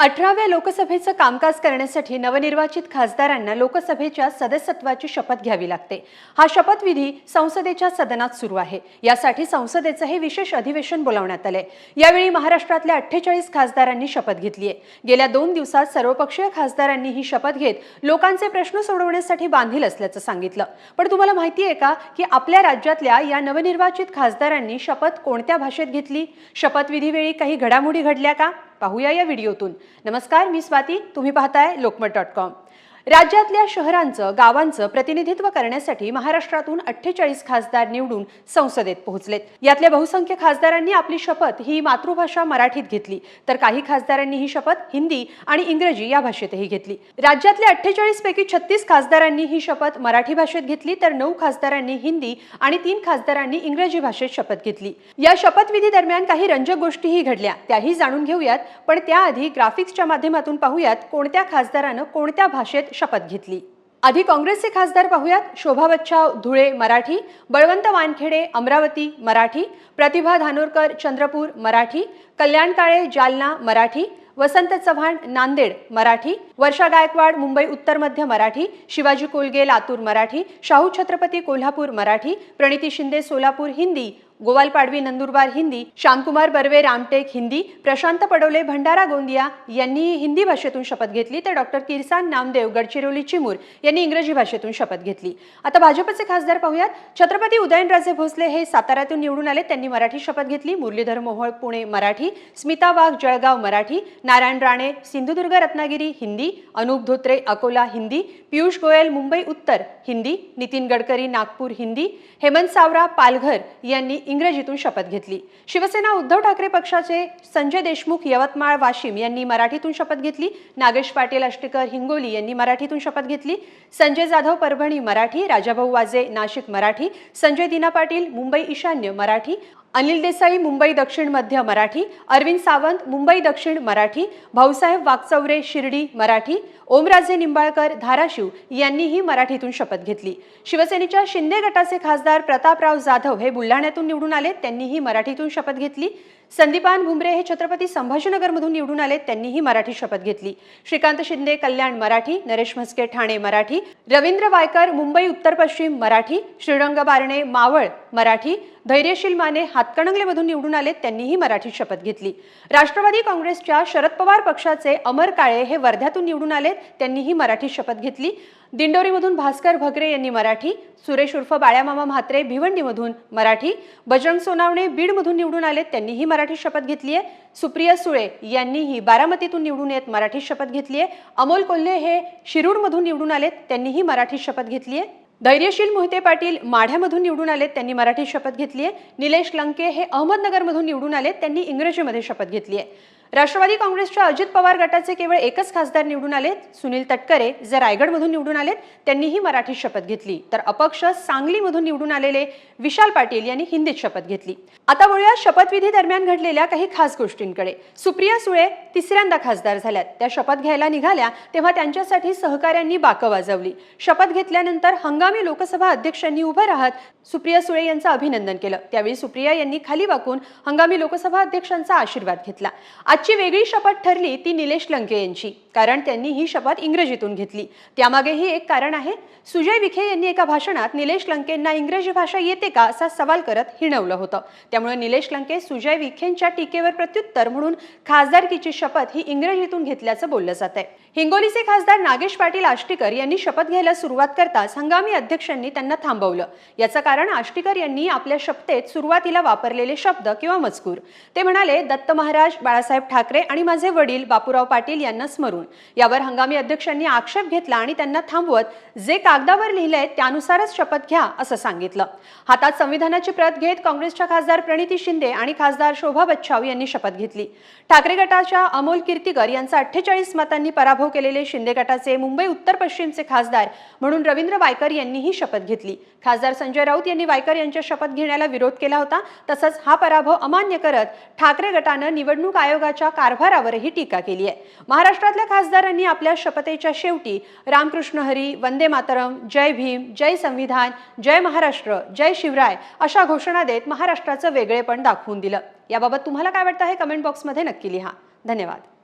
अठराव्या लोकसभेचं कामकाज करण्यासाठी नवनिर्वाचित खासदारांना लोकसभेच्या सदस्यत्वाची शपथ घ्यावी लागते. हा शपथविधी संसदेच्या सदनात सुरू आहे. यासाठी संसदेचं हे विशेष अधिवेशन बोलावण्यात आलंय. यावेळी महाराष्ट्रातल्या अठ्ठेचाळीस खासदारांनी शपथ घेतली आहे. गेल्या दोन दिवसात सर्वपक्षीय खासदारांनी ही शपथ घेत लोकांचे प्रश्न सोडवण्यासाठी बांधील असल्याचं सांगितलं. पण तुम्हाला माहिती आहे का की आपल्या राज्यातल्या या नवनिर्वाचित खासदारांनी शपथ कोणत्या भाषेत घेतली? शपथविधीवेळी काही घडामोडी घडल्या का? पाहूया या व्हिडिओतून. नमस्कार मी स्वाती. तुम्ही पाहताय लोकमत डॉट कॉम. राज्यातल्या शहरांचं गावांचं प्रतिनिधित्व करण्यासाठी महाराष्ट्रातून अठ्ठेचाळीस खासदार निवडून संसदेत पोहोचलेत. यातल्या बहुसंख्य खासदारांनी आपली शपथ ही मातृभाषा मराठीत घेतली. तर काही खासदारांनी ही शपथ हिंदी आणि इंग्रजी या भाषेतही घेतली. राज्यातल्या अठ्ठेचाळीस पैकी छत्तीस खासदारांनी ही शपथ मराठी भाषेत घेतली तर नऊ खासदारांनी हिंदी आणि तीन खासदारांनी इंग्रजी भाषेत शपथ घेतली. या शपथविधी दरम्यान काही रंजक गोष्टीही घडल्या. त्याही जाणून घेऊयात पण त्याआधी ग्राफिक्सच्या माध्यमातून पाहूयात कोणत्या खासदारानं कोणत्या भाषेत शपथ घेतली. आधी काँग्रेसचे खासदार पाहूयात. शोभा बच्चाव धुळे मराठी बळवंत वानखेडे अमरावती मराठी प्रतिभा धानोरकर चंद्रपूर मराठी कल्याण काळे जालना मराठी वसंत चव्हाण नांदेड मराठी वर्षा गायकवाड मुंबई उत्तर मध्य मराठी शिवाजी कोलगे लातूर मराठी शाहू छत्रपती कोल्हापूर मराठी प्रणिती शिंदे सोलापूर हिंदी गोवाल पाडवी नंदुरबार हिंदी श्यामकुमार बर्वे रामटेक हिंदी प्रशांत पडवले भंडारा गोंदिया यांनी हिंदी भाषेतून शपथ घेतली तर डॉक्टर किरसान नामदेव गडचिरोली चिमूर यांनी इंग्रजी भाषेतून शपथ घेतली. आता भाजपचे खासदार पाहूयात. छत्रपती उदयनराजे भोसले हे साताऱ्यातून निवडून आले. त्यांनी मराठी शपथ घेतली. मुरलीधर मोहोळ पुणे मराठी स्मिता वाघ जळगाव मराठी नारायण राणे सिंधुदुर्ग रत्नागिरी हिंदी अनुप धोत्रे अकोला हिंदी पियुष गोयल मुंबई उत्तर हिंदी नितीन गडकरी नागपूर हिंदी हेमंत सावरा पालघर यांनी इंग्रजीतून शपथ घेतली. शिवसेना उद्धव ठाकरे पक्षाचे संजय देशमुख यवतमाळ वाशिम यांनी मराठीतून शपथ घेतली. नागेश पाटील अष्टकर हिंगोली यांनी मराठीतून शपथ घेतली. संजय जाधव परभणी मराठी राजाभाऊ वाजे नाशिक मराठी संजय दिना पाटील मुंबई ईशान्य मराठी अनिल देसाई मुंबई दक्षिण मध्य मराठी अरविंद सावंत मुंबई दक्षिण मराठी भाऊसाहेब वागचौरे शिर्डी मराठी ओमराजे निंबाळकर धाराशिव यांनीही मराठीतून शपथ घेतली. शिवसेनेच्या शिंदे गटाचे खासदार प्रतापराव जाधव हे बुलढाण्यातून निवडून आले त्यांनीही मराठीतून शपथ घेतली. संदीपान भुमरे हे छत्रपती संभाजीनगरमधून निवडून आले त्यांनीही मराठी शपथ घेतली. श्रीकांत शिंदे कल्याण मराठी नरेश म्हस्के ठाणे मराठी रवींद्र वायकर मुंबई उत्तर पश्चिम मराठी श्रीरंग बारणे मावळ मराठी धैर्यशील माने हातकणंगलेमधून निवडून आले त्यांनीही मराठी शपथ घेतली. राष्ट्रवादी काँग्रेसच्या शरद पवार पक्षाचे अमर काळे हे वर्ध्यातून निवडून आले त्यांनीही मराठी शपथ घेतली. दिंडोरीमधून भास्कर भगरे यांनी मराठी सुरेश उर्फ बाळ्यामामा म्हात्रे भिवंडीमधून मराठी बजरंग सोनावणे बीडमधून निवडून आले त्यांनीही मराठी शपथ घेतली आहे. सुप्रिया सुळे यांनीही बारामतीतून निवडून येत मराठी शपथ घेतली आहे. अमोल कोल्हे हे शिरूरमधून निवडून आलेत त्यांनीही मराठी शपथ घेतली आहे. धैर्यशील मोहिते पाटील माढ्यामधून निवडून आले त्यांनी मराठी शपथ घेतली आहे. निलेश लंके हे अहमदनगरमधून निवडून आले त्यांनी इंग्रजीमध्ये शपथ घेतली आहे. राष्ट्रवादी काँग्रेसच्या अजित पवार गटाचे केवळ एकच खासदार निवडून आलेत. सुनील तटकरे जे रायगडमधून निवडून आलेत त्यांनीही मराठी शपथ घेतली. तर अपक्ष सांगलीमधून निवडून आलेले विशाल पाटील यांनी हिंदीत शपथ घेतली. आता वळूया शपथविधी दरम्यान घडलेल्या काही खास गोष्टींकडे. सुप्रिया सुळे तिसऱ्यांदा खासदार झाल्यात. त्या शपथ घ्यायला निघाल्या तेव्हा त्यांच्यासाठी सहकाऱ्यांनी बाकं वाजवली. शपथ घेतल्यानंतर हंगामी लोकसभा अध्यक्षांनी उभं राहत सुप्रिया सुळे यांचं अभिनंदन केलं. त्यावेळी सुप्रिया यांनी खाली वाकून हंगामी लोकसभा अध्यक्षांचा आशीर्वाद घेतला. आजची वेगळी शपथ ठरली ती निलेश लंके यांची कारण त्यांनी ही शपथ इंग्रजीतून घेतली. त्यामागेही एक कारण आहे सुजय विखे यांनी एका भाषणात निलेश लंकेंना इंग्रजी भाषा येते का असा सवाल करत हिणवलं होतं. त्यामुळे निलेश लंके सुजय विखेंच्या टीकेवर प्रत्युत्तर म्हणून खासदारकीची शपथ ही इंग्रजीतून घेतल्याचं बोललं जात आहे हिंगोलीचे खासदार नागेश पाटील आष्टीकर यांनी शपथ घ्यायला सुरुवात करताच हंगामी अध्यक्षांनी त्यांना थांबवलं. याचं कारण आष्टीकर यांनी आपल्या शपथेत सुरुवातीला वापरलेले शब्द किंवा मजकूर. ते म्हणाले दत्त महाराज बाळासाहेब ठाकरे आणि माझे वडील बापूराव पाटील यांना स्मरून. यावर हंगामी अध्यक्षांनी आक्षेप घेतला आणि त्यांना थांबवत जे कागदावर लिहिलंय त्यानुसारच शपथ घ्या असं सांगितलं. हातात संविधानाची प्रत घेत काँग्रेसच्या खासदार प्रणिती शिंदे आणि खासदार शोभा बच्छाव यांनी शपथ घेतली. ठाकरे गटाच्या अमोल कीर्तीकर यांचा अठ्ठेचाळीस मतांनी पराभव केलेले शिंदे गटाचे मुंबई उत्तर पश्चिमचे खासदार म्हणून रवींद्र वायकर यांनीही शपथ घेतली. खासदार संजय राऊत यांनी वायकर यांच्या शपथ घेण्याला विरोध केला होता. तसंच हा पराभव अमान्य करत ठाकरे गटानं निवडणूक आयोगाच्या कारभारावरही टीका केली आहे. महाराष्ट्रातल्या खासदारांनी आपल्या शपथेच्या शेवटी रामकृष्ण हरी वंदे मातरम जय भीम जय संविधान जय महाराष्ट्र जय शिवराय अशा घोषणा देत महाराष्ट्राचं वेगळेपण दाखवून दिलं. याबाबत तुम्हाला काय वाटतं हे कमेंट बॉक्समध्ये नक्की लिहा. धन्यवाद.